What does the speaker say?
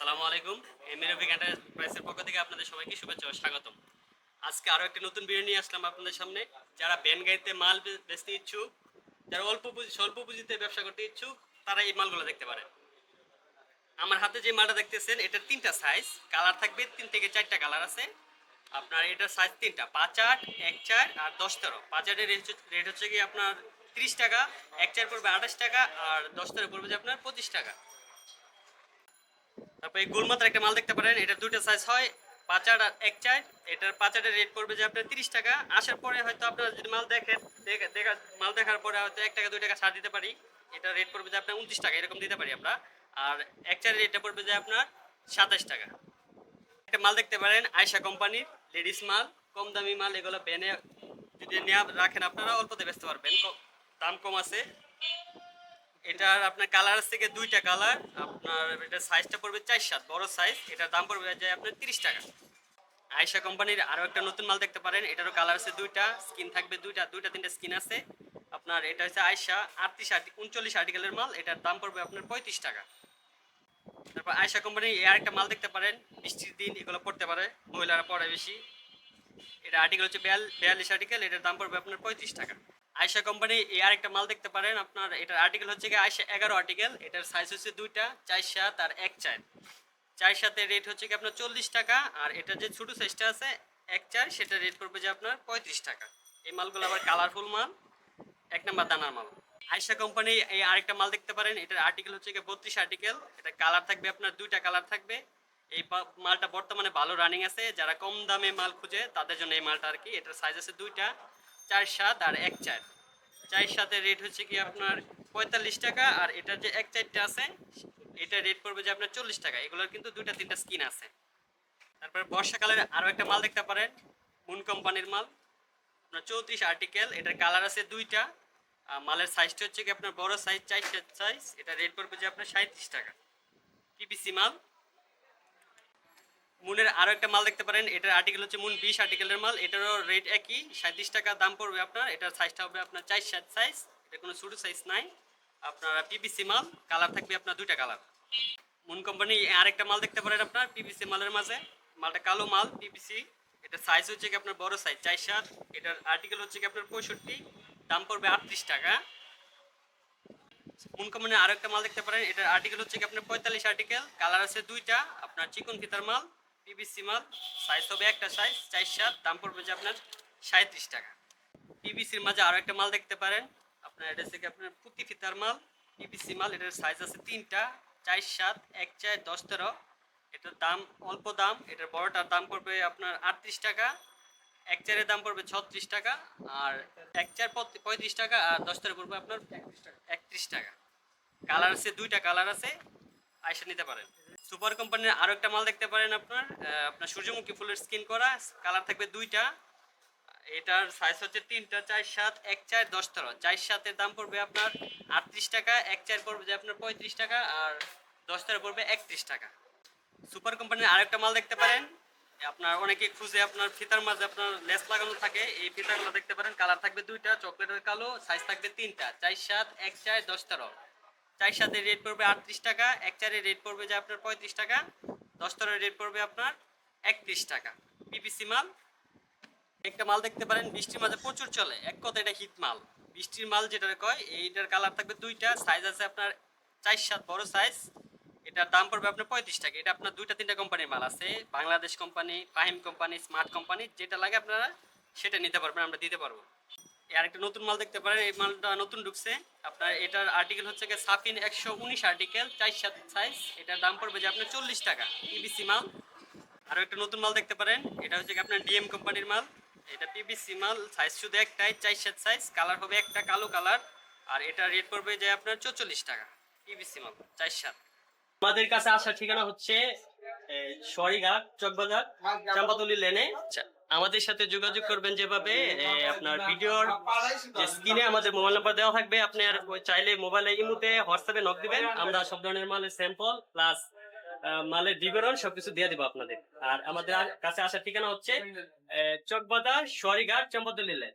আসসালামু আলাইকুম। এমিরভিক এন্টারপ্রাইজের পক্ষ থেকে আপনাদের সবাইকে শুভেচ্ছা ও স্বাগতম। আজকে আরও একটি নতুন ভিডিও নিয়ে আসলাম আপনাদের সামনে। যারা ব্যান গাড়িতে মাল বেচতে ইচ্ছুক, যারা অল্প পুঁজি স্বল্প পুঁজিতে ব্যবসা করতে ইচ্ছুক, তারা এই মালগুলো দেখতে পারেন। আমার হাতে যে মালটা দেখতেছেন, এটার তিনটা সাইজ কালার থাকবে তিন থেকে চারটা কালার আছে। আপনার এটার সাইজ তিনটা। পাঁচ আট, এক চার আর দশ তেরো। পাঁচ আটের রেট হচ্ছে কি আপনার তিরিশ টাকা, এক চার পড়বে আঠাশ টাকা আর দশ তেরো পড়বে যে আপনার পঁচিশ টাকা। তারপর এই গোলমাত্রা একটা মাল দেখতে পারেন, এটা দুটো সাইজ হয়, পাঁচ আর এক চার। এটার পাঁচ রেট পড়বে যে আপনার তিরিশ টাকা। আসার পরে হয়তো আপনারা যদি মাল দেখেন, দেখে- দেখা, মাল দেখার পরে হয়তো এক টাকা, দুই টাকা ছাড় দিতে পারি। এটা রেট পড়বে যে আপনার উনত্রিশ টাকা, এরকম দিতে পারি আমরা। আর এক চারের রেটটা পড়বে যে আপনার সাতাশ টাকা। একটা মাল দেখতে পারেন আয়সা কোম্পানির লেডিস মাল, কম দামি মাল, এগুলো বেনে যদি নেওয়া রাখেন আপনারা, অল্পতে বেচতে পারবেন। দাম কম আছে। এটার আপনার কালার থেকে দুইটা কালার আপনার এটা সাইজটা পড়বে চার সাত, বড় সাইজ এটার দাম পড়বে যায় আপনার তিরিশ টাকা। আয়সা কোম্পানির আরও একটা নতুন মাল দেখতে পারেন। এটারও কালার আছে দুইটা স্কিন থাকবে দুইটা দুইটা তিনটা স্কিন আছে। আপনার এটা হচ্ছে আয়সা আটত্রিশ আর্টি উনচল্লিশ আর্টিকেলের মাল। এটার দাম পড়বে আপনার পঁয়ত্রিশ টাকা। তারপর আয়সা কোম্পানির এর একটা মাল দেখতে পারেন। বৃষ্টির দিন এগুলো পড়তে পারে, মহিলারা পড়ে বেশি। এটা আর্টিকেল হচ্ছে বিয়াল- বিয়াল্লিশ আর্টিকেল এটার দাম পড়বে আপনার পঁয়ত্রিশ টাকা। আয়সা কোম্পানি এই আরেকটা মাল দেখতে পারেন। আপনার এটার আর্টিকেল হচ্ছে গিয়ে আয়সা এগারো আর্টিকেল এটার সাইজ হচ্ছে দুইটা, চার সাত আর এক চার। চার সাতের রেট হচ্ছে কি আপনার চল্লিশ টাকা, আর এটা যে ছোটো সাইজটা আছে, এক চার, সেটা রেট পড়বে যে আপনার পঁয়ত্রিশ টাকা। এই মালগুলো আবার কালারফুল মাল, এক নাম্বার দানার মাল। আয়সা কোম্পানি এই আরেকটা মাল দেখতে পারেন, এটার আর্টিকেল হচ্ছে গিয়ে বত্রিশ আর্টিকেল এটা কালার থাকবে, আপনার দুইটা কালার থাকবে। এই মালটা বর্তমানে ভালো রানিং আছে। যারা কম দামে মাল খুঁজে, তাদের জন্য এই মালটা আর কি। এটার সাইজ আছে দুইটা। চার সাত আর এক চার। চার সাতের রেট হচ্ছে কি আপনার পঁয়তাল্লিশ টাকা আর এটার যে এক চারটা আছে, এটা রেট পড়বে যে আপনার চল্লিশ টাকা। এগুলোর কিন্তু দুইটা তিনটা স্কিন আছে। তারপর বর্ষাকালের আরও একটা মাল দেখতে পারেন মুন কোম্পানির মাল। আপনার চৌত্রিশ আর্টিকেল এটার কালার আছে দুইটা। মালের সাইজটা হচ্ছে কি আপনার বড় সাইজ চাই সাইজ এটা রেট পড়বে যে আপনার সাঁত্রিশ টাকা। পিপিসি মাল। মুনের আরও একটা মাল দেখতে পারেন। এটার আর্টিকেল হচ্ছে মুন বিশ আর্টিকেলের মাল। এটারও রেট একই। সাঁত্রিশ টাকা দাম পড়বে আপনার। এটার সাইজটা হবে আপনার চার সাত সাইজ এটা কোনো ছোটো সাইজ নাই। আপনার পিপিসি মাল। কালার থাকবে আপনার দুইটা কালার মুন কোম্পানি আরেকটা মাল দেখতে পারেন আপনার পিপিসি মালের মাঝে। মালটা কালো মাল পিপিসি এটা সাইজ হচ্ছে কি আপনার বড় সাইজ চার সাত। এটার আর্টিকেল হচ্ছে কি আপনার পঁয়ষট্টি। দাম পড়বে আটত্রিশ টাকা। মুন কোম্পানি আরও একটা মাল দেখতে পারেন। এটার আর্টিকেল হচ্ছে কি আপনার পঁয়তাল্লিশ আর্টিকেল কালার আছে দুইটা। আপনার চিকন ফিতার মাল। পিবিসি মাল সাইজ হবে একটা সাইজ চার সাত, দাম পড়বে যে আপনার সাঁত্রিশ টাকা। পিবিসির মাঝে আরও একটা মাল দেখতে পারেন। আপনার এটা হচ্ছে কি আপনার পুঁতি ফিতার মাল পিবিসি মাল এটার সাইজ আছে তিনটা, চার সাত, এক চার, দশ তেরো। এটার দাম অল্প দাম, এটার বড়টার দাম পড়বে আপনার আটত্রিশ টাকা, এক চারের দাম পড়বে ছত্রিশ টাকা, আর এক চার পঁয়ত- পঁয়ত্রিশ টাকা, আর দশ তেরো পড়বে আপনার একত্রিশ টাকা। কালার আছে, দুইটা কালার আছে আইসা নিতে পারেন। সুপার কোম্পানির আরও একটা মাল দেখতে পারেন আপনার। আপনার সূর্যমুখী ফুলের স্কিন করা কালার থাকবে দুইটা। এটার সাইজ হচ্ছে তিনটা, চার সাত, এক চার, দশ তেরো। চার সাতের দাম পড়বে আপনার আটত্রিশ টাকা, এক চার পড়বে যে আপনার পঁয়ত্রিশ টাকা, আর দশ তেরো পড়বে একত্রিশ টাকা। সুপার কোম্পানির আরেকটা মাল দেখতে পারেন। আপনার অনেকে খুঁজে আপনার ফিতার মাঝে আপনার লেস লাগানো থাকে। এই ফিতাগুলো দেখতে পারেন কালার থাকবে দুইটা চকলেটের কালো সাইজ থাকবে তিনটা। চার সাত, এক চার, দশ তেরো। চার সাতের রেট পড়বে আটত্রিশ টাকা, এক চারের রেট পড়বে যে আপনার পঁয়ত্রিশ টাকা, দশ তেরোর রেট পড়বে আপনার একত্রিশ টাকা। পিপিসি মাল, একটা মাল দেখতে পারেন, বৃষ্টির মাঝে প্রচুর চলে। এক কথা, এটা হিট মাল। বৃষ্টির মাল যেটা কয়, এইটার কালার থাকবে দুইটা সাইজ আছে আপনার চার সাত, বড় সাইজ এটার দাম পড়বে আপনার পঁয়ত্রিশ টাকা। এটা আপনার দুইটা, তিনটা কোম্পানির মাল আছে। Bangladesh company Fahim company smart company যেটা লাগে আপনারা সেটা নিতে পারবেন, আমরা দিতে পারব। আর একটা নতুন মাল দেখতে পারেন এই মালটা নতুন ঢুকছে। আপনার এটার আর্টিকেল হচ্ছে গিয়ে সাফিন একশো উনিশ আর্টিকেল চার সাত সাইজ এটার দাম পড়বে যে আপনার চল্লিশ টাকা ইবিসি মাল। আরও একটা নতুন মাল দেখতে পারেন এটা হচ্ছে আপনার ডিএম কোম্পানির মাল। এটা পিবিসি মাল সাইজ শুধু একটাই চার সাত সাইজ কালার হবে একটা কালো কালার আর এটা রেট পড়বে যে আপনার চৌচল্লিশ টাকা পিবিসি মাল চার সাত। আমাদের কাছে আসার ঠিকানা হচ্ছে সরিঘাট চকবাজার চাম্পাতলি লেনে আচ্ছা, আমাদের সাথে যোগাযোগ করবেন যেভাবে আপনার ভিডিওর যে স্ক্রিনে আমাদের মোবাইল নাম্বার দেওয়া থাকবে আপনি আর চাইলে মোবাইলে ইমুতে হোয়াটসঅ্যাপে নক দিবেন। আমরা সব ধরনের মালের স্যাম্পল প্লাস মালের বিবরণ সবকিছু দিয়ে দিব আপনাদের। আর আমাদের কাছে আসার ঠিকানা হচ্ছে চকবাজার সরিঘাট চাম্পাতলি লেন।